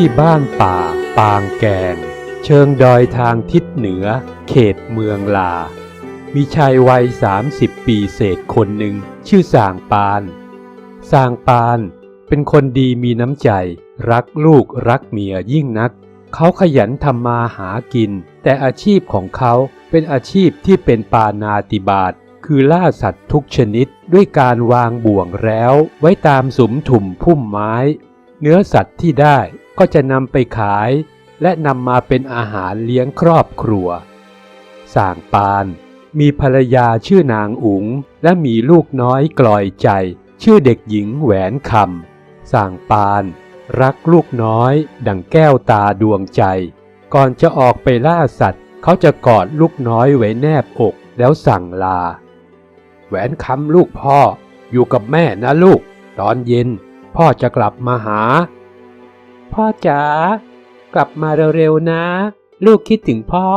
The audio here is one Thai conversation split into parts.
ที่บ้านป่า ปางแกง เชิงดอยทางทิศเหนือ เขตเมืองลา มีชายวัยสามสิบปีเศษคนหนึ่ง ชื่อสางปาน สางปานเป็นคนดีมีน้ำใจ รักลูกรักเมียยิ่งนัก เขาขยันทำมาหากิน แต่อาชีพของเขาเป็นอาชีพที่เป็นปานาติบาตคือล่าสัตว์ทุกชนิดด้วยการวางบ่วงแล้ว ไว้ตามสุมถุมพุ่มไม้ เนื้อสัตว์ที่ได้ก็จะนำไปขาย และนำมาเป็นอาหารเลี้ยงครอบครัวสางปาน มีภรรยาชื่อนางอุ๋ง และมีลูกน้อยกลอยใจ ชื่อเด็กหญิงแหวนคำสางปานรักลูกน้อยดังแก้วตาดวงใจ ก่อนจะออกไปล่าสัตว์ เขาจะกอดลูกน้อยไว้แนบอกแล้วสั่งลา แหวนคำลูกพ่ออยู่กับแม่นะลูก ตอนเย็น พ่อจะกลับมาหา พ่อจ๋ากลับมาเร็วๆนะ ลูกคิดถึงพ่อ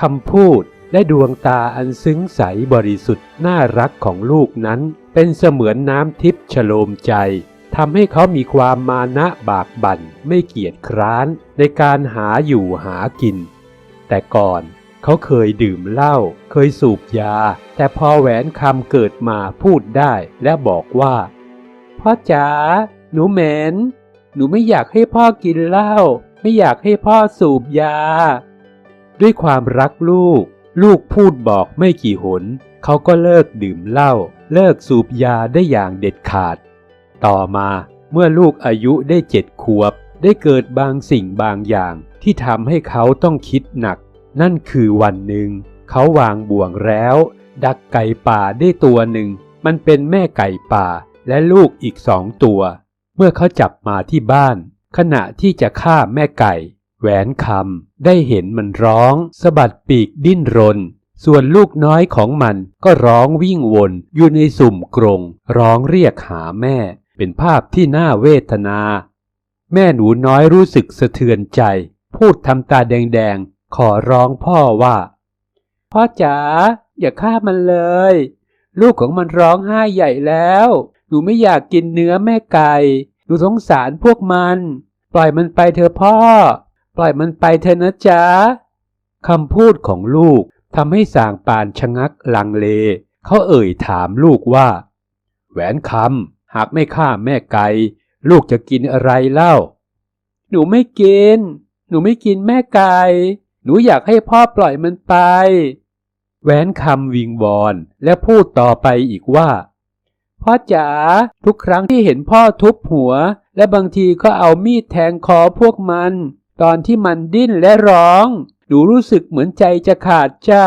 คำพูดและดวงตาอันซึ้งใสบริสุทธิ์น่ารักของลูกนั้นเป็นเสมือนน้ำทิพย์ฉโลมใจทำให้เขามีความมานะบากบั่นไม่เกียจคร้านในการหาอยู่หากิน แต่ก่อนเขาเคยดื่มเหล้าเคยสูบยา แต่พอแหวนคำเกิดมาพูดได้และบอกว่า พ่อจ๋าหนูเหม็น หนูไม่อยากให้พ่อกินเหล้าไม่อยากให้พ่อสูบยา ด้วยความรักลูก ลูกพูดบอกไม่กี่หนเขาก็เลิกดื่มเหล้าเลิกสูบยาได้อย่างเด็ดขาด ต่อมาเมื่อลูกอายุได้เจ็ดขวบ ได้เกิดบางสิ่งบางอย่างที่ทำให้เขาต้องคิดหนัก นั่นคือวันหนึ่ง เขาวางบ่วงแล้ว ดักไก่ป่าได้ตัวหนึ่ง มันเป็นแม่ไก่ป่า และลูกอีกสองตัว เมื่อเขาจับมาที่บ้าน ขณะที่จะฆ่าแม่ไก่ แหวนคำได้เห็นมันร้องสะบัดปีกดิ้นรน ส่วนลูกน้อยของมันก็ร้องวิ่งวนอยู่ในสุ่มกรงร้องเรียกหาแม่ เป็นภาพที่น่าเวทนา แม่หนูน้อยรู้สึกสะเทือนใจ พูดทำตาแดงๆ ขอร้องพ่อว่า พ่อจ๋าอย่าฆ่ามันเลย ลูกของมันร้องไห้ใหญ่แล้ว หนูไม่อยากกินเนื้อแม่ไก่ หนูสงสารพวกมัน ปล่อยมันไปเถอะพ่อ ปล่อยมันไปเถอะนะจ๊ะคำพูดของลูกทำให้สางปานชะงักลังเล เขาเอ่ยถามลูกว่า แหวนคำหากไม่ฆ่าแม่ไก่ลูกจะกินอะไรเล่า หนูไม่กิน หนูไม่กินแม่ไก่ หนูอยากให้พ่อปล่อยมันไป แหวนคำวิงวอนและพูดต่อไปอีกว่า พ่อจ๋าทุกครั้งที่เห็นพ่อทุบหัว และบางทีก็เอามีดแทงคอพวกมัน ตอนที่มันดิ้นและร้อง หนูรู้สึกเหมือนใจจะขาดจ้า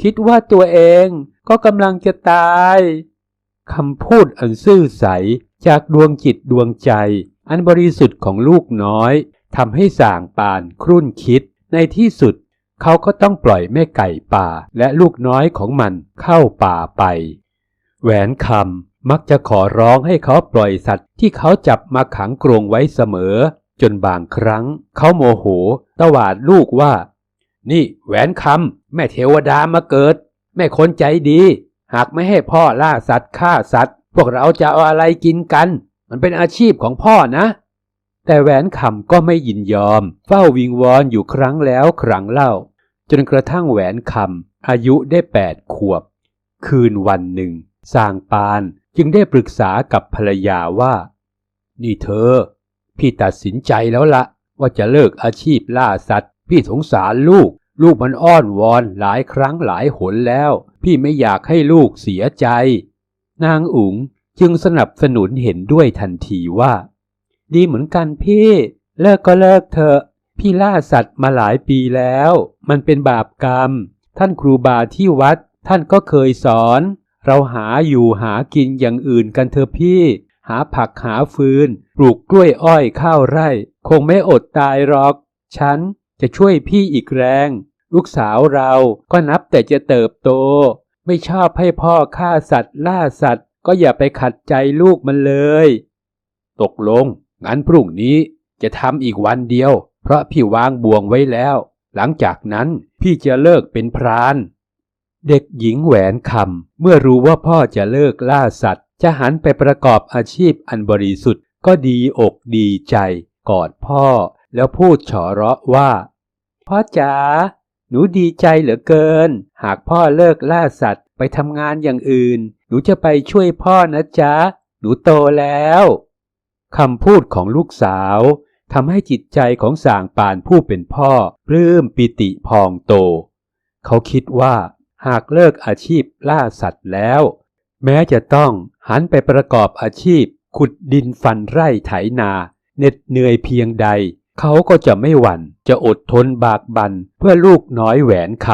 คิดว่าตัวเองก็กำลังจะตายคำพูดอันซื่อใสจากดวงจิตดวงใจ อันบริสุทธิ์ของลูกน้อยทำให้ส่างปานครุ่นคิด ในที่สุด เขาก็ต้องปล่อยแม่ไก่ป่าและลูกน้อยของมันเข้าป่าไป แหวนคำ มักจะขอร้องให้เขาปล่อยสัตว์ที่เขาจับมาขังกรงไว้เสมอ จนบางครั้ง เขาโมโหตวาดลูกว่า นี่แหวนคำแม่เทวดามาเกิด แม่คนใจดี หากไม่ให้พ่อล่าสัตว์ฆ่าสัตว์ พวกเราจะเอาอะไรกินกัน มันเป็นอาชีพของพ่อนะ แต่แหวนคำก็ไม่ยินยอม เฝ้าวิงวอนอยู่ครั้งแล้วครั้งเล่า จนกระทั่งแหวนคำอายุได้แปดขวบ คืนวันหนึ่งสางปาน จึงได้ปรึกษากับภรรยาว่า นี่เธอ พี่ตัดสินใจแล้วละว่าจะเลิกอาชีพล่าสัตว์ พี่สงสารลูก ลูกมันอ้อนวอนหลายครั้งหลายหนแล้ว พี่ไม่อยากให้ลูกเสียใจ นางอุ๋งจึงสนับสนุนเห็นด้วยทันทีว่า ดีเหมือนกันพี่ เลิกก็เลิกเถอะพี่ล่าสัตว์มาหลายปีแล้ว มันเป็นบาปกรรม ท่านครูบาที่วัดท่านก็เคยสอน เราหาอยู่หากินอย่างอื่นกันเถอะพี่ หาผักหาฟืน ปลูกกล้วยอ้อยข้าวไร่ คงไม่อดตายหรอก ฉันจะช่วยพี่อีกแรง ลูกสาวเราก็นับแต่จะเติบโต ไม่ชอบให้พ่อฆ่าสัตว์ ล่าสัตว์ ก็อย่าไปขัดใจลูกมันเลย ตกลง งั้นพรุ่งนี้จะทำอีกวันเดียว เพราะพี่วางบ่วงไว้แล้ว หลังจากนั้นพี่จะเลิกเป็นพราน เด็กหญิงแหวนคำเมื่อรู้ว่าพ่อจะเลิกล่าสัตว์ จะหันไปประกอบอาชีพอันบริสุทธิ์ ก็ดีอกดีใจกอดพ่อ แล้วพูดเฉอเราะว่า พ่อจ๋าหนูดีใจเหลือเกิน หากพ่อเลิกล่าสัตว์ไปทำงานอย่างอื่น หนูจะไปช่วยพ่อนะจ๊ะ หนูโตแล้วคำพูดของลูกสาวทำให้จิตใจของสางปานผู้เป็นพ่อปลื้มปิติพองโต เขาคิดว่า หากเลิกอาชีพล่าสัตว์แล้ว แม้จะต้องหันไปประกอบอาชีพ ขุดดินฟันไร่ไถนาเหน็ดเหนื่อยเพียงใด เขาก็จะไม่หวั่นจะอดทนบากบันเพื่อลูกน้อยแหวนค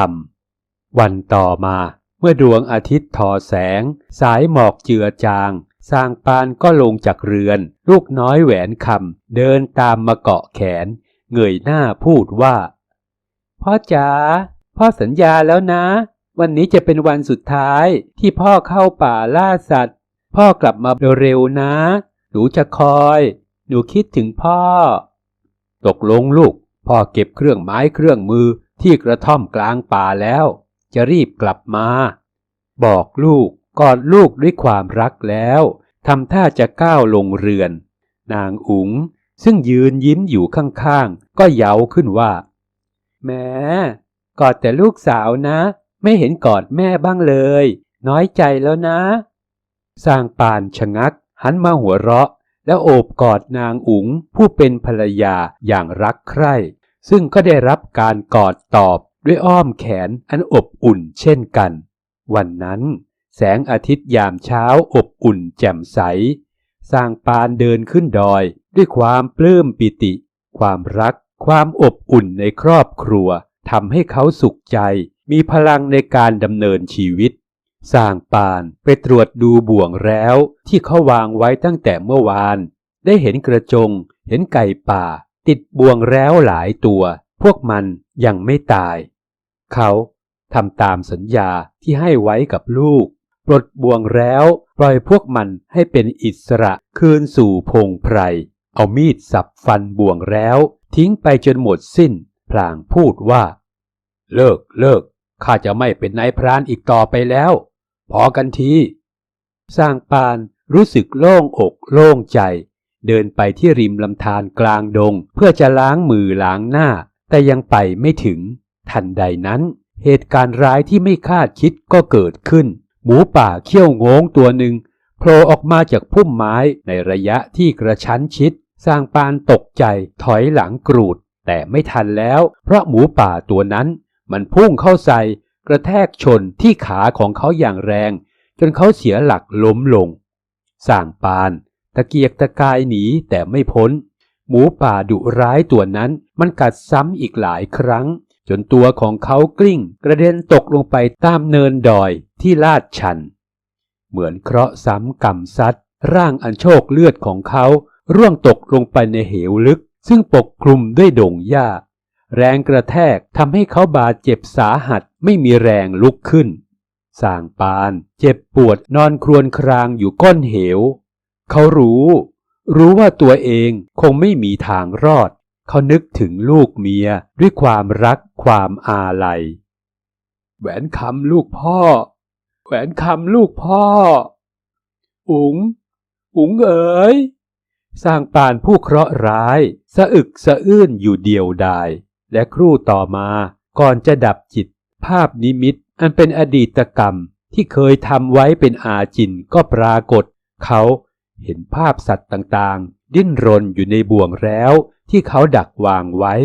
ำวันต่อมาเมื่อดวงอาทิตย์ทอแสง สายหมอกเจือจางสร้างปานก็ลงจากเรือน ลูกน้อยแหวนคำเดินตามมาเกาะแขน เงยหน้าพูดว่า พ่อจ๋าพ่อสัญญาแล้วนะ วันนี้จะเป็นวันสุดท้ายที่พ่อเข้าป่าล่าสัตว์ พ่อกลับมาเร็วๆนะ หนูจะคอย หนูคิดถึงพ่อ ตกลงลูก พ่อเก็บเครื่องไม้เครื่องมือที่กระท่อมกลางป่าแล้ว จะรีบกลับมา บอกลูกกอดลูกด้วยความรักแล้วทำท่าจะก้าวลงเรือน นางอุ๋งซึ่งยืนยิ้มอยู่ข้างๆ ก็เย้าขึ้นว่าแหม้กอดแต่ลูกสาวนะ ไม่เห็นกอดแม่บ้างเลย น้อยใจแล้วนะ สร้างปานชะงัก หันมาหัวเราะ แล้วโอบกอดนางอุ๋งผู้เป็นภรรยาอย่างรักใคร่ ซึ่งก็ได้รับการกอดตอบด้วยอ้อมแขนอันอบอุ่นเช่นกัน วันนั้น แสงอาทิตย์ยามเช้าอบอุ่นแจ่มใส สร้างปานเดินขึ้นดอย ด้วยความปลื้มปิติ ความรัก ความอบอุ่นในครอบครัวทำให้เขาสุขใจ มีพลังในการดำเนินชีวิต สร้างปานไปตรวจดูบ่วงแล้ว ที่เขาวางไว้ตั้งแต่เมื่อวาน ได้เห็นกระจง เห็นไก่ป่า ติดบ่วงแล้วหลายตัว พวกมันยังไม่ตาย เขาทำตามสัญญาที่ให้ไว้กับลูก ปลดบ่วงแล้วปล่อยพวกมันให้เป็นอิสระคืนสู่พงไพร เอามีดสับฟันบ่วงแล้ว ทิ้งไปจนหมดสิ้น พลางพูดว่า เลิกเลิก ข้าจะไม่เป็นนายพรานอีกต่อไปแล้ว พอกันทีสร้างปานรู้สึกโล่งอกโล่งใจ เดินไปที่ริมลำธารกลางดง เพื่อจะล้างมือล้างหน้า แต่ยังไปไม่ถึง ทันใดนั้น เหตุการณ์ร้ายที่ไม่คาดคิดก็เกิดขึ้น หมูป่าเขี้ยวงงตัวหนึ่งโผล่ออกมาจากพุ่มไม้ในระยะที่กระชั้นชิด สร้างปานตกใจถอยหลังกรูด แต่ไม่ทันแล้ว เพราะหมูป่าตัวนั้น มันพุ่งเข้าใส่กระแทกชนที่ขาของเขาอย่างแรง จนเขาเสียหลักล้มลงสร้างปาน ตะเกียกตะกายหนีแต่ไม่พ้น หมูป่าดุร้ายตัวนั้นมันกัดซ้ำอีกหลายครั้ง จนตัวของเขากลิ้ง กระเด็นตกลงไปตามเนินดอยที่ลาดชัน เหมือนเคราะห์ซ้ำกรรมซัดร่างอันโชคเลือดของเขา ร่วงตกลงไปในเหวลึก ซึ่งปกคลุมด้วยดงหญ้า แรงกระแทกทำให้เขาบาดเจ็บสาหัสไม่มีแรงลุกขึ้นสางปานเจ็บปวดนอนครวญครางอยู่ก้นเหว เขารู้ รู้ว่าตัวเองคงไม่มีทางรอด เขานึกถึงลูกเมียด้วยความรักความอาลัย แหวนคำลูกพ่อ แหวนคำลูกพ่อ อุ๋ง อุ๋งเอ๋ยสร้างปานผู้เคราะห์ร้าย สะอึกสะอื้นอยู่เดียวดาย และครู่ต่อมาก่อนจะดับจิต ภาพนิมิตอันเป็นอดีตกรรมที่เคยทำไว้เป็นอาจินก็ปรากฏ เขาเห็นภาพสัตว์ต่างๆ ดิ้นรนอยู่ในบ่วงแล้ว ที่เขาดักวางไว้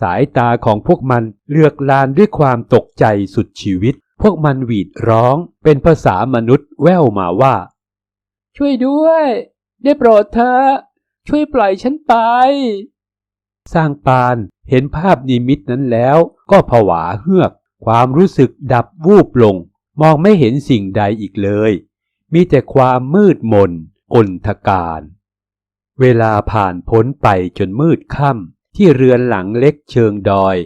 สายตาของพวกมันเลือกลานด้วยความตกใจสุดชีวิต พวกมันหวีดร้องเป็นภาษามนุษย์แว่วมาว่า ช่วยด้วย ได้โปรดเธอ ช่วยปล่อยฉันไป สร้างปาน เห็นภาพนิมิตนั้นแล้วก็ผวาเฮือก ความรู้สึกดับวูบลง มองไม่เห็นสิ่งใดอีกเลย มีแต่ความมืดมนอนทการ เวลาผ่านพ้นไปจนมืดค่ำที่เรือนหลังเล็กเชิงดอย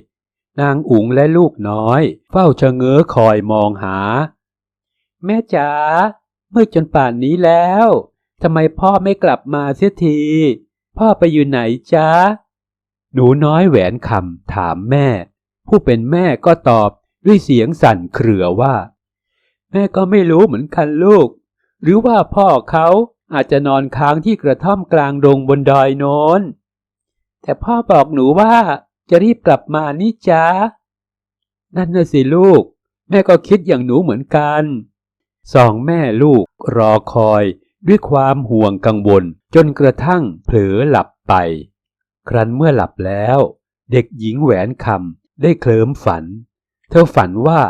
นางอุ๋งและลูกน้อย เฝ้าชะเง้อคอยมองหา แม่จ๋ามืดจนป่านนี้แล้วทำไมพ่อไม่กลับมาเสียที พ่อไปอยู่ไหนจ๊ะ หนูน้อยแหวนคำถามแม่ ผู้เป็นแม่ก็ตอบด้วยเสียงสั่นเครือว่า แม่ก็ไม่รู้เหมือนกันลูก หรือว่าพ่อเขาอาจจะนอนค้างที่กระท่อมกลางดงบนดอยโน้น แต่พ่อบอกหนูว่าจะรีบกลับมานี่จ้านั่นน่ะสิลูก แม่ก็คิดอย่างหนูเหมือนกันสองแม่ลูกรอคอยด้วยความห่วงกังวลจนกระทั่งเผลอหลับไป ครั้นเมื่อหลับแล้ว เด็กหญิงแหวนคำได้เคลิ้มฝัน เธอฝันว่า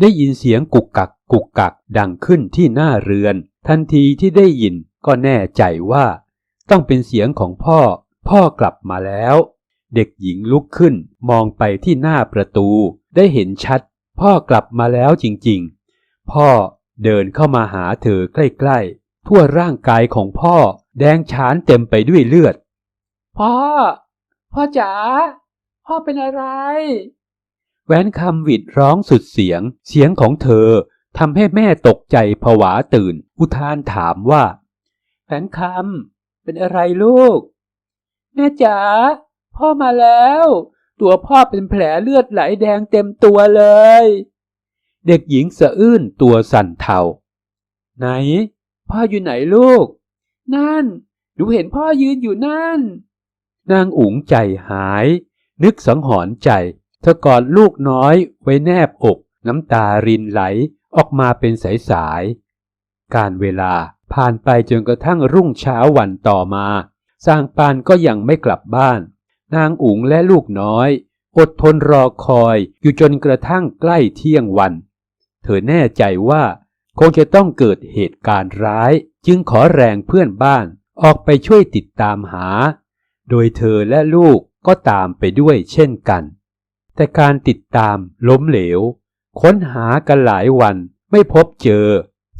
ได้ยินเสียงกุกกักกุกกักดังขึ้นที่หน้าเรือน ทันทีที่ได้ยินก็แน่ใจว่า ต้องเป็นเสียงของพ่อ พ่อกลับมาแล้ว เด็กหญิงลุกขึ้นมองไปที่หน้าประตู ได้เห็นชัด พ่อกลับมาแล้วจริงๆ พ่อเดินเข้ามาหาเธอใกล้ๆ ทั่วร่างกายของพ่อแดงฉานเต็มไปด้วยเลือด พ่อ พ่อจ๋า พ่อเป็นอะไรแหวนคำหวิดร้องสุดเสียง เสียงของเธอทำให้แม่ตกใจผวาตื่น อุทานถามว่า แหวนคำเป็นอะไรลูก แม่จ๋า พ่อมาแล้ว ตัวพ่อเป็นแผลเลือดไหลแดงเต็มตัวเลย เด็กหญิงสะอื้นตัวสั่นเทา ไหน พ่ออยู่ไหนลูก นั่น หนูเห็นพ่อยืนอยู่นั่น นางอุ๋งใจหาย นึกสังหรณ์ใจเธอกอดลูกน้อยไว้แนบอก น้ำตารินไหลออกมาเป็นสายๆการเวลาผ่านไปจนกระทั่งรุ่งเช้าวันต่อมา สร้างปานก็ยังไม่กลับบ้าน นางอุ๋งและลูกน้อย อดทนรอคอยอยู่จนกระทั่งใกล้เที่ยงวัน เธอแน่ใจว่า คงจะต้องเกิดเหตุการณ์ร้าย จึงขอแรงเพื่อนบ้านออกไปช่วยติดตามหา โดยเธอและลูกก็ตามไปด้วยเช่นกัน แต่การติดตามล้มเหลว ค้นหากันหลายวันไม่พบเจอ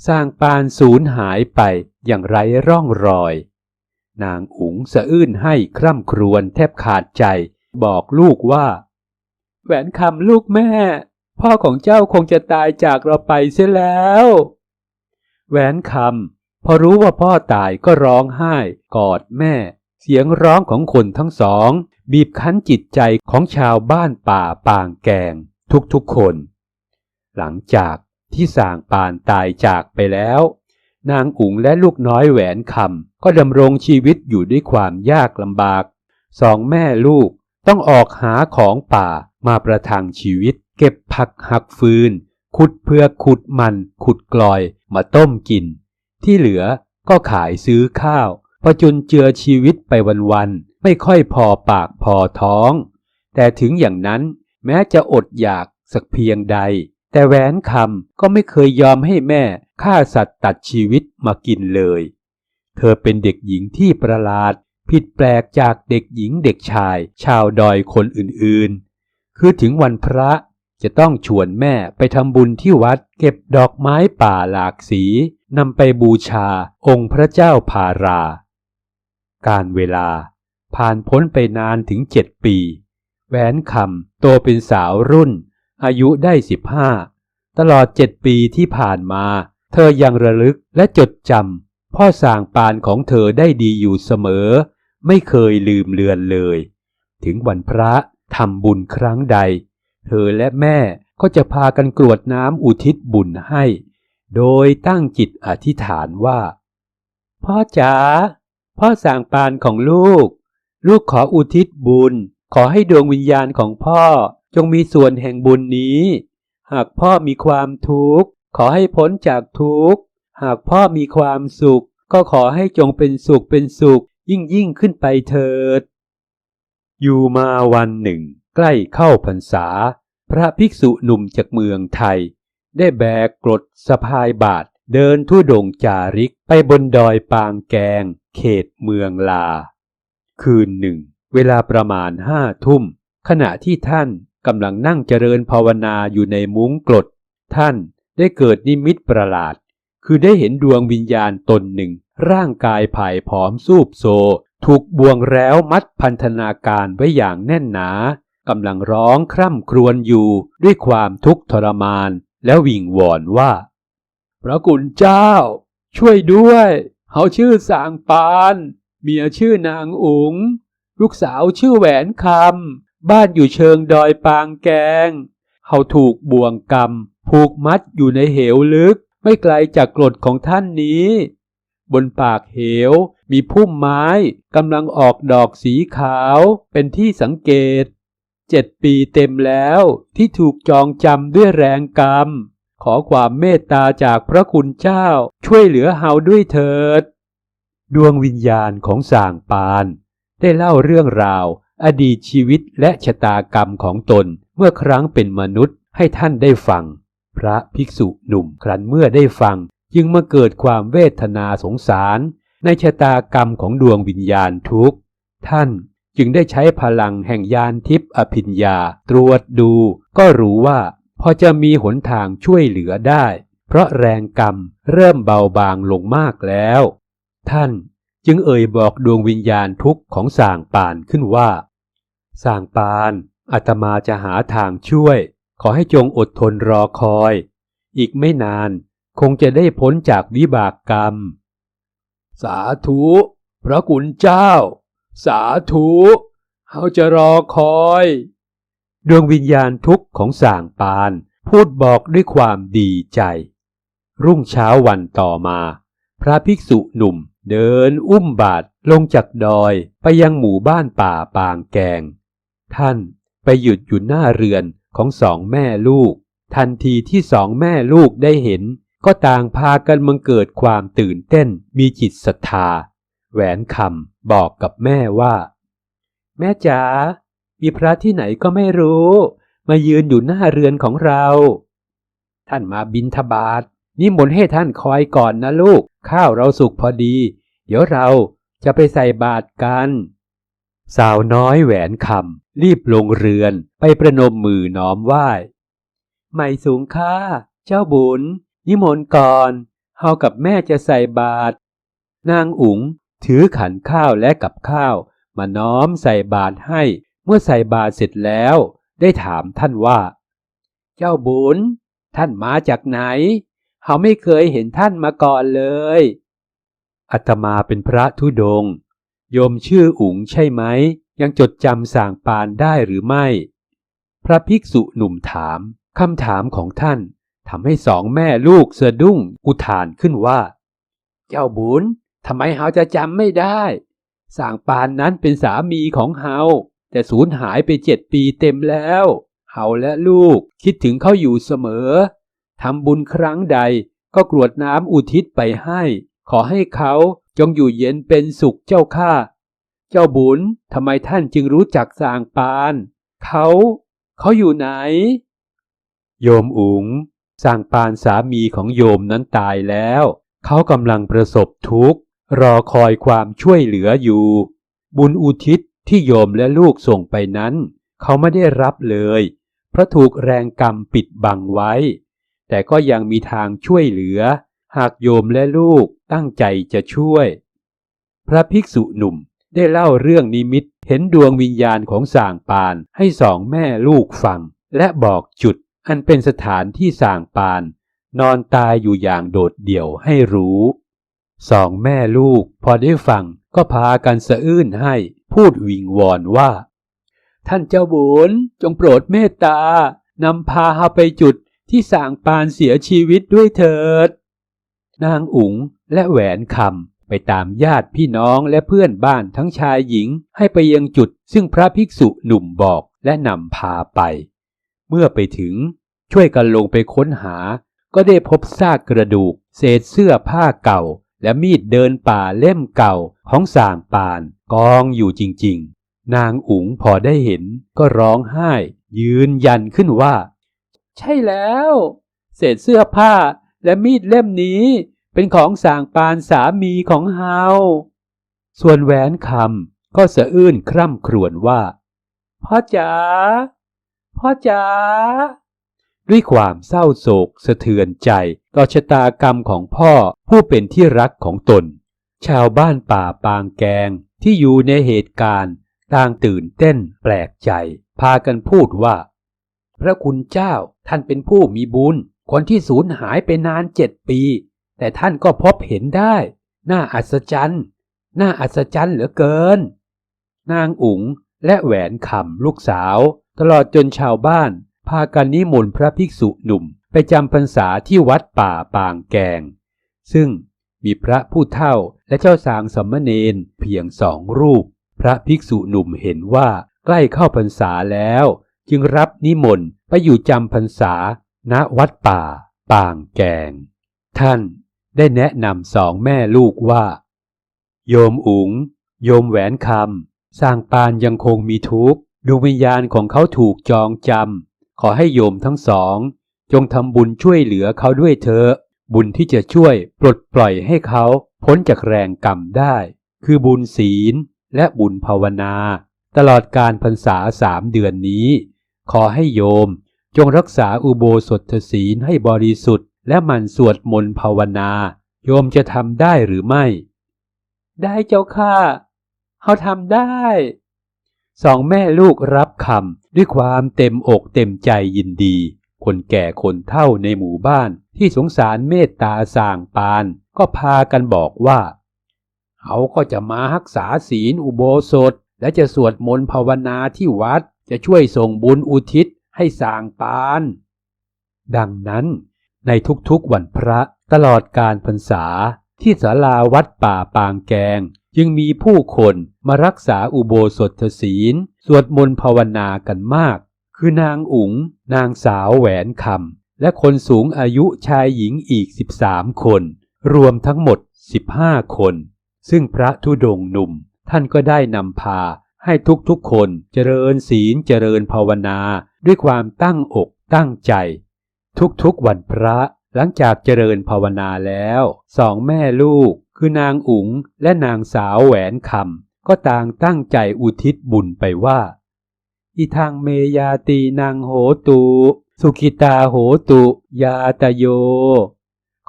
สร้างปานสูญหายไปอย่างไร้ร่องรอย นางอุ๋งสะอื้นให้คร่ำครวญแทบขาดใจ บอกลูกว่า แหวนคำลูกแม่ พ่อของเจ้าคงจะตายจากเราไปเสียแล้ว แหวนคำพอรู้ว่าพ่อตายก็ร้องไห้กอดแม่ เสียงร้องของคนทั้งสอง บีบคั้นจิตใจของชาวบ้านป่าปางแกง ทุกๆคน หลังจากที่สางปานตายจากไปแล้ว นางอุ๋งและลูกน้อยแหวนคำก็ดำรงชีวิตอยู่ด้วยความยากลำบาก สองแม่ลูกต้องออกหาของป่ามาประทังชีวิต เก็บผักหักฟืน ขุดเพื่อขุดมัน ขุดกลอยมาต้มกิน ที่เหลือก็ขายซื้อข้าว ประจุนเจือชีวิตไปวันๆไม่ค่อยพอปากพอท้อง แต่ถึงอย่างนั้นแม้จะอดอยากสักเพียงใด แต่แหวนคำก็ไม่เคยยอมให้แม่ฆ่าสัตว์ตัดชีวิตมากินเลย เธอเป็นเด็กหญิงที่ประหลาด ผิดแปลกจากเด็กหญิงเด็กชาย ชาวดอยคนอื่นๆ คือถึงวันพระจะต้องชวนแม่ไปทำบุญที่วัดเก็บดอกไม้ป่าหลากสีนำไปบูชาองค์พระเจ้าพารา การเวลาผ่านพ้นไปนานถึงเจ็ดปี แหวนคำโตเป็นสาวรุ่น อายุได้สิบห้าตลอดเจ็ดปีที่ผ่านมา เธอยังระลึกและจดจำพ่อสางปานของเธอได้ดีอยู่เสมอ ไม่เคยลืมเลือนเลย ถึงวันพระทำบุญครั้งใด เธอและแม่ก็จะพากันกรวดน้ำอุทิศบุญให้ โดยตั้งจิตอธิษฐานว่า พ่อจ๋า พ่อสร้างปานของลูก ลูกขออุทิศบุญ ขอให้ดวงวิญญาณของพ่อจงมีส่วนแห่งบุญนี้ หากพ่อมีความทุกข์ ขอให้พ้นจากทุกข์ หากพ่อมีความสุข ก็ขอให้จงเป็นสุขเป็นสุข ยิ่งยิ่งขึ้นไปเถิด อยู่มาวันหนึ่ง ใกล้เข้าพรรษา พระภิกษุหนุ่มจากเมืองไทย ได้แบกกรดสะพายบาท เดินทุดงจาริกไปบนดอยปางแกง เขตเมืองลา คืนหนึ่ง เวลาประมาณห้าทุ่ม ขณะที่ท่านกำลังนั่งเจริญภาวนาอยู่ในมุ้งกรด ท่านได้เกิดนิมิตประหลาด คือได้เห็นดวงวิญญาณตนหนึ่ง ร่างกายผายผอมสูบโซ ถูกบ่วงแล้วมัดพันธนาการไว้อย่างแน่นหนากำลังร้องคร่ำครวญอยู่ด้วยความทุกข์ทรมาน แล้ววิงวอนว่า พระกุณเจ้า ช่วยด้วยเขาชื่อสางปานเมียชื่อนางอุ๋งลูกสาวชื่อแหวนคำบ้านอยู่เชิงดอยปางแกงเขาถูกบ่วงกรรม ผูกมัดอยู่ในเหวลึก ไม่ไกลจากกรดของท่านนี้ บนปากเหวมีพุ่มไม้กำลังออกดอกสีขาวเป็นที่สังเกต เจ็ดปีเต็มแล้วที่ถูกจองจำด้วยแรงกรรม ขอความเมตตาจากพระคุณเจ้าช่วยเหลือเฮาด้วยเถิด ดวงวิญญาณของส่างปาน ได้เล่าเรื่องราว อดีตชีวิตและชะตากรรมของตนเมื่อครั้งเป็นมนุษย์ให้ท่านได้ฟัง พระภิกษุหนุ่มครั้นเมื่อได้ฟัง จึงมาเกิดความเวทนาสงสาร ในชะตากรรมของดวงวิญญาณทุกท่านจึงได้ใช้พลังแห่งยานทิพย์อภิญญา ตรวจดู ก็รู้ว่า พอจะมีหนทางช่วยเหลือได้ เพราะแรงกรรมเริ่มเบาบางลงมากแล้ว ท่านจึงเอ่ยบอกดวงวิญญาณทุกข์ของส่างปานขึ้นว่า ส่างปานอาตมาจะหาทางช่วย ขอให้จงอดทนรอคอย อีกไม่นานคงจะได้พ้นจากวิบากกรรม สาธุ พระกุณเจ้า สาธุ เขาจะรอคอย ดวงวิญญาณทุกข์ของส่างปาน พูดบอกด้วยความดีใจ รุ่งเช้าวันต่อมา พระภิกษุหนุ่มเดินอุ้มบาทลงจากดอยไปยังหมู่บ้านป่าปางแกง ท่านไปหยุดอยู่หน้าเรือนของสองแม่ลูก ทันทีที่สองแม่ลูกได้เห็น ก็ต่างพากันมังเกิดความตื่นเต้นมีจิตศรัทธา แหวนคำบอกกับแม่ว่า แม่จ๋า มีพระที่ไหนก็ไม่รู้ มายืนอยู่หน้าเรือนของเรา ท่านมาบินทบาทนิมนต์ให้ท่านคอยก่อนนะลูก ข้าวเราสุกพอดี เดี๋ยวเราจะไปใส่บาตรกัน สาวน้อยแหวนคำรีบลงเรือนไปประนมมือน้อมไหว้ไม่สูงค่าเจ้าบุญ นิมนต์ก่อนเฮากับแม่จะใส่บาตรนางอุ๋งถือขันข้าวและกับข้าวมาน้อมใส่บาตรให้ เมื่อใส่บาตรเสร็จแล้วได้ถามท่านว่า เจ้าบุญ ท่านมาจากไหนเขาไม่เคยเห็นท่านมาก่อนเลย อัตมาเป็นพระธุดง โยมชื่ออุ๋งใช่ไหม ยังจดจำสางปานได้หรือไม่ พระภิกษุหนุ่มถามคำถามของท่านทำให้สองแม่ลูกสะดุ้งอุทานขึ้นว่า เจ้าบุญทำไมเฮาจะจำไม่ได้ สางปานนั้นเป็นสามีของเฮา แต่สูญหายไปเจ็ดปีเต็มแล้วเฮาและลูกคิดถึงเขาอยู่เสมอทำบุญครั้งใดก็กรวดน้ำอุทิศไปให้ ขอให้เขาจงอยู่เย็นเป็นสุขเจ้าข้าเจ้าบุญทำไมท่านจึงรู้จักสางปาน เขา เขาอยู่ไหน โยมอุ๋งสางปานสามีของโยมนั้นตายแล้ว เขากำลังประสบทุกข์ รอคอยความช่วยเหลืออยู่ บุญอุทิศ ที่โยมและลูกส่งไปนั้น เขาไม่ได้รับเลย เพราะถูกแรงกรรมปิดบังไว้ แต่ก็ยังมีทางช่วยเหลือ หากโยมและลูกตั้งใจจะช่วย พระภิกษุหนุ่มได้เล่าเรื่องนิมิตเห็นดวงวิญญาณของส่างปานให้สองแม่ลูกฟัง และบอกจุดอันเป็นสถานที่ส่างปาน นอนตายอยู่อย่างโดดเดี่ยวให้รู้สองแม่ลูกพอได้ฟังก็พากันสะอื้นให้ พูดวิงวอนว่า ท่านเจ้าบุญจงโปรดเมตตานำพาเฮาไปจุดที่สางปานเสียชีวิตด้วยเถิด นางอุ๋งและแหวนคำไปตามญาติพี่น้องและเพื่อนบ้านทั้งชายหญิงให้ไปยังจุดซึ่งพระภิกษุหนุ่มบอกและนำพาไป เมื่อไปถึงช่วยกันลงไปค้นหา ก็ได้พบซากกระดูก เศษเสื้อผ้าเก่า และมีดเดินป่าเล่มเก่าของสางปานกองอยู่จริงๆ นางอุ๋งพอได้เห็นก็ร้องไห้ ยืนยันขึ้นว่า ใช่แล้ว เศษเสื้อผ้าและมีดเล่มนี้เป็นของสางปานสามีของเฮา ส่วนแหวนคำก็สะอื้นคร่ำครวญว่า พ่อจ๋า พ่อจ๋า ด้วยความเศร้าโศกสะเทือนใจ ต่อชะตากรรมของพ่อผู้เป็นที่รักของตน ชาวบ้านป่าปางแกงที่อยู่ในเหตุการณ์ต่างตื่นเต้นแปลกใจ พากันพูดว่า พระคุณเจ้าท่านเป็นผู้มีบุญ คนที่สูญหายไปนานเจ็ดปี แต่ท่านก็พบเห็นได้ น่าอัศจรรย์ น่าอัศจรรย์เหลือเกิน นางอุ๋งและแหวนคำลูกสาว ตลอดจนชาวบ้าน พากันนิมนต์พระภิกษุหนุ่มไปจำพรรษาที่วัดป่าปางแกง ซึ่งมีพระผู้เฒ่าและเจ้าสางสมณเณรเพียงสองรูป พระภิกษุหนุ่มเห็นว่าใกล้เข้าพรรษาแล้ว จึงรับนิมนต์ไปอยู่จำพรรษา ณวัดป่า ปางแกง ท่านได้แนะนำสองแม่ลูกว่า โยมอุ๋ง โยมแหวนคำสร้างปานยังคงมีทุกข์ดวงวิญญาณของเขาถูกจองจำ ขอให้โยมทั้งสอง จงทำบุญช่วยเหลือเขาด้วยเถอะบุญที่จะช่วยปลดปล่อยให้เขาพ้นจากแรงกรรมได้ คือบุญศีลและบุญภาวนา ตลอดการพรรษาสามเดือนนี้ ขอให้โยม จงรักษาอุโบสถศีลให้บริสุทธิ์ และหมันสวดมนต์ภาวนา โยมจะทำได้หรือไม่ ได้เจ้าค่ะเขาทำได้ สองแม่ลูกรับคำด้วยความเต็มอกเต็มใจยินดี คนแก่คนเฒ่าในหมู่บ้านที่สงสารเมตตาสางปาน ก็พากันบอกว่า เขาก็จะมารักษาศีลอุโบสถ และจะสวดมนต์ภาวนาที่วัดจะช่วยส่งบุญอุทิศให้สางปาน ดังนั้นในทุกๆวันพระตลอดการพรรษาที่ศาลาวัดป่าปางแกง จึงมีผู้คนมารักษาอุโบสถศีล สวดมนต์ภาวนากันมาก คือนางอุ๋ง นางสาวแหวนคำ และคนสูงอายุชายหญิงอีก 13 คน รวมทั้งหมด 15 คน ซึ่งพระธุดงค์หนุ่ม ท่านก็ได้นำพาให้ทุกๆคนเจริญศีลเจริญภาวนา ด้วยความตั้งอกตั้งใจ ทุกๆวันพระหลังจากเจริญภาวนาแล้ว สองแม่ลูก คือนางอุ๋งและนางสาวแหวนคำก็ต่างตั้งใจอุทิศบุญไปว่าอิทังเมยาตีนางโหตุ สุขิตาโหตุ ยาตโย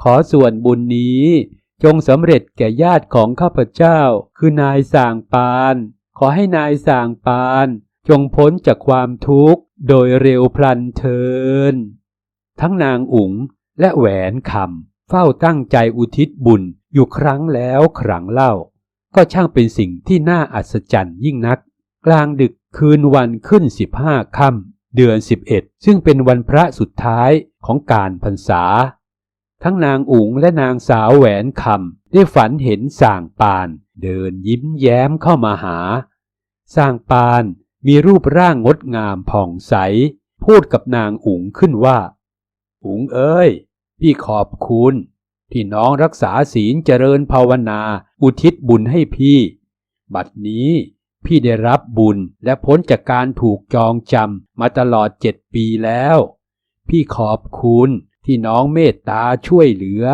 ขอส่วนบุญนี้จงสำเร็จแก่ญาติของข้าพเจ้า คือนายสางปาน ขอให้นายสางปาน จงพ้นจากความทุกข์โดยเร็วพลันเทิน ทั้งนางอุ๋งและแหวนคำเฝ้าตั้งใจอุทิศบุญ อยู่ครั้งแล้วครั้งเล่า ก็ช่างเป็นสิ่งที่น่าอัศจรรย์ยิ่งนัก กลางดึกคืนวันขึ้นสิบห้าค่ำเดือนสิบเอ็ดซึ่งเป็นวันพระสุดท้ายของการพรรษา ทั้งนางอุ๋งและนางสาวแหวนคำได้ฝันเห็นส่างปาน เดินยิ้มแย้มเข้ามาหาสร้างปานมีรูปร่างงดงามผ่องใส พูดกับนางอุ๋งขึ้นว่า อุ๋งเอ้ย พี่ขอบคุณ ที่น้องรักษาศีลเจริญภาวนา อุทิศบุญให้พี่ บัดนี้พี่ได้รับบุญและพ้นจากการถูกจองจำมาตลอดเจ็ดปีแล้ว พี่ขอบคุณที่น้องเมตตาช่วยเหลือ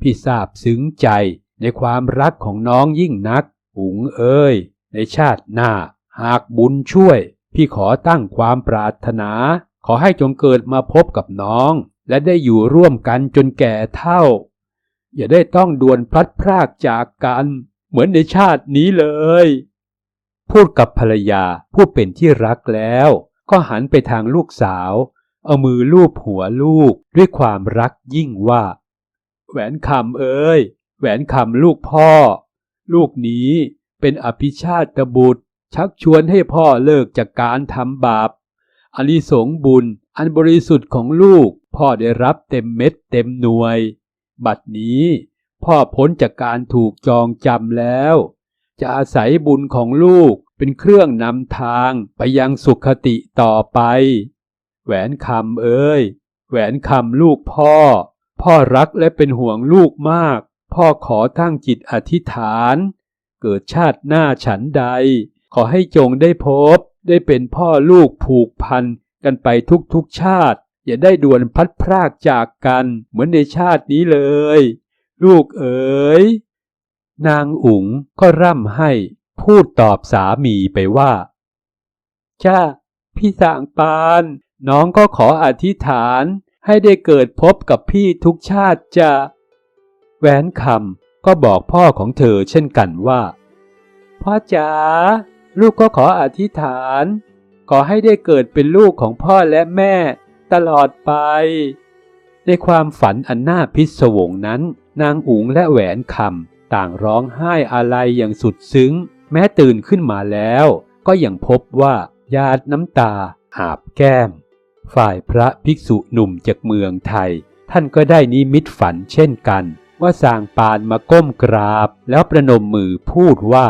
พี่ซาบซึ้งใจในความรักของน้องยิ่งนักอุ๋งเอ้ย ในชาติหน้า หากบุญช่วย พี่ขอตั้งความปรารถนา ขอให้จงเกิดมาพบกับน้อง และได้อยู่ร่วมกันจนแก่เท่า อย่าได้ต้องดวนพลัดพรากจากกัน เหมือนในชาตินี้เลย พูดกับภรรยาผู้เป็นที่รักแล้ว ก็หันไปทางลูกสาว เอามือลูบหัวลูกด้วยความรักยิ่งว่า แหวนคำเอ้ย แหวนคำลูกพ่อ ลูกนี้เป็นอภิชาตบุตร ชักชวนให้พ่อเลิกจากการทำบาปอานิสงบุญอันบริสุทธิ์ของลูกพ่อได้รับเต็มเม็ดเต็มหน่วย บัดนี้พ่อพ้นจากการถูกจองจำแล้ว จะอาศัยบุญของลูกเป็นเครื่องนำทางไปยังสุขติต่อไป แหวนคำเอ้ย แหวนคำลูกพ่อ พ่อรักและเป็นห่วงลูกมาก พ่อขอตั้งจิตอธิษฐาน เกิดชาติหน้าฉันใด ขอให้จงได้พบได้เป็นพ่อลูกผูกพันกันไปทุกๆชาติ อย่าได้ด่วนพัดพรากจากกันเหมือนในชาตินี้เลย ลูกเอ๋ยนางอุ๋งก็ร่ำให้พูดตอบสามีไปว่าจ้าพี่สางปาน น้องก็ขออธิษฐานให้ได้เกิดพบกับพี่ทุกชาติจ้าแหวนคำก็บอกพ่อของเธอเช่นกันว่า พ่อจ๋าลูกก็ขออธิษฐาน ขอให้ได้เกิดเป็นลูกของพ่อและแม่ ตลอดไป ในความฝันอันน่าพิศวงนั้น นางอุ๋งและแหวนคำต่างร้องไห้อาลัยอย่างสุดซึ้ง แม้ตื่นขึ้นมาแล้ว ก็ยังพบว่าหยาดน้ำตาอาบแก้ม ฝ่ายพระภิกษุหนุ่มจากเมืองไทย ท่านก็ได้นิมิตฝันเช่นกัน ว่าสางปานมาก้มกราบ แล้วประนมมือพูดว่า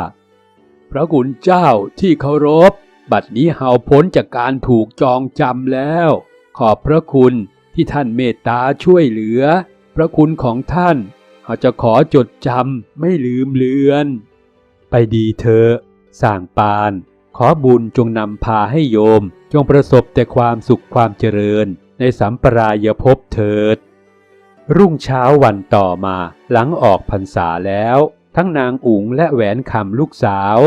พระคุณเจ้าที่เคารพ บัดนี้เฮาพ้นจากการถูกจองจำแล้ว ขอบพระคุณที่ท่านเมตตาช่วยเหลือ พระคุณของท่านเฮาจะขอจดจำไม่ลืมเลือน ไปดีเถอะสร้างปาน ขอบุญจงนำพาให้โยม จงประสบแต่ความสุขความเจริญ ในสัมปรายภพเถิด รุ่งเช้าวันต่อมาหลังออกพรรษาแล้ว ทั้งนางอุ๋งและแหวนคำลูกสาว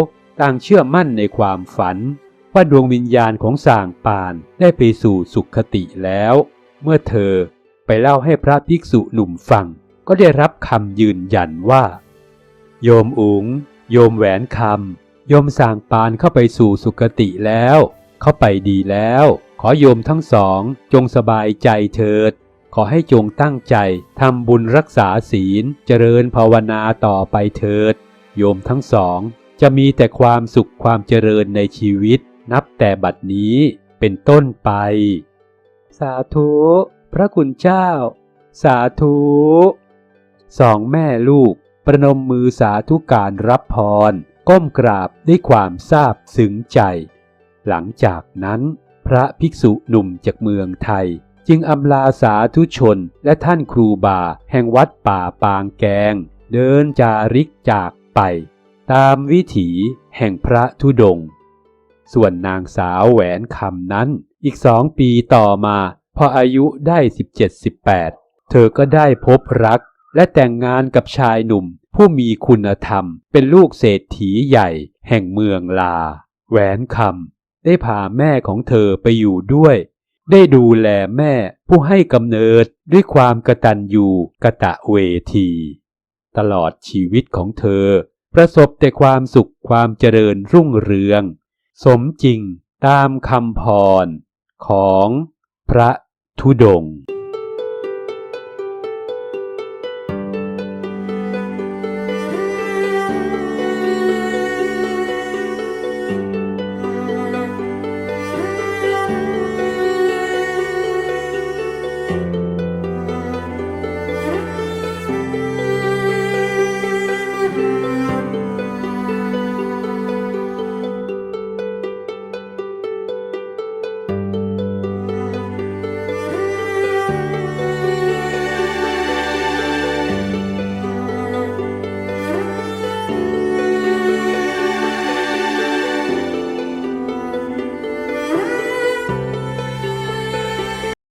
ต่างเชื่อมั่นในความฝัน ว่าดวงวิญญาณของสางปานได้ไปสู่สุขติแล้ว เมื่อเธอไปเล่าให้พระภิกษุหนุ่มฟัง ก็ได้รับคำยืนยันว่า โยมอุ๋งโยมแหวนคำโยมสางปานเข้าไปสู่สุคติแล้ว เข้าไปดีแล้ว ขอโยมทั้งสองจงสบายใจเถิด ขอให้จงตั้งใจทำบุญรักษาศีลเจริญภาวนาต่อไปเถิด โยมทั้งสองจะมีแต่ความสุขความเจริญในชีวิต นับแต่บัดนี้เป็นต้นไป สาธุ พระคุณเจ้า สาธุสองแม่ลูกประนมมือสาธุการรับพร ก้มกราบด้วยความซาบซึ้งใจ หลังจากนั้นพระภิกษุหนุ่มจากเมืองไทย จึงอำลาสาธุชนและท่านครูบาแห่งวัดป่าปางแกง เดินจาริกจากไป ตามวิถีแห่งพระธุดงค์ ส่วนนางสาวแหวนคำนั้น อีกสองปีต่อมา พออายุได้ 17-18 เธอก็ได้พบรัก และแต่งงานกับชายหนุ่ม ผู้มีคุณธรรม เป็นลูกเศรษฐีใหญ่ แห่งเมืองลา แหวนคำได้พาแม่ของเธอไปอยู่ด้วย ได้ดูแลแม่ผู้ให้กำเนิดด้วยความกตัญญูกะตะเวที ตลอดชีวิตของเธอ ประสบแต่ความสุขความเจริญรุ่งเรือง สมจริงตามคำพรของพระธุดงค์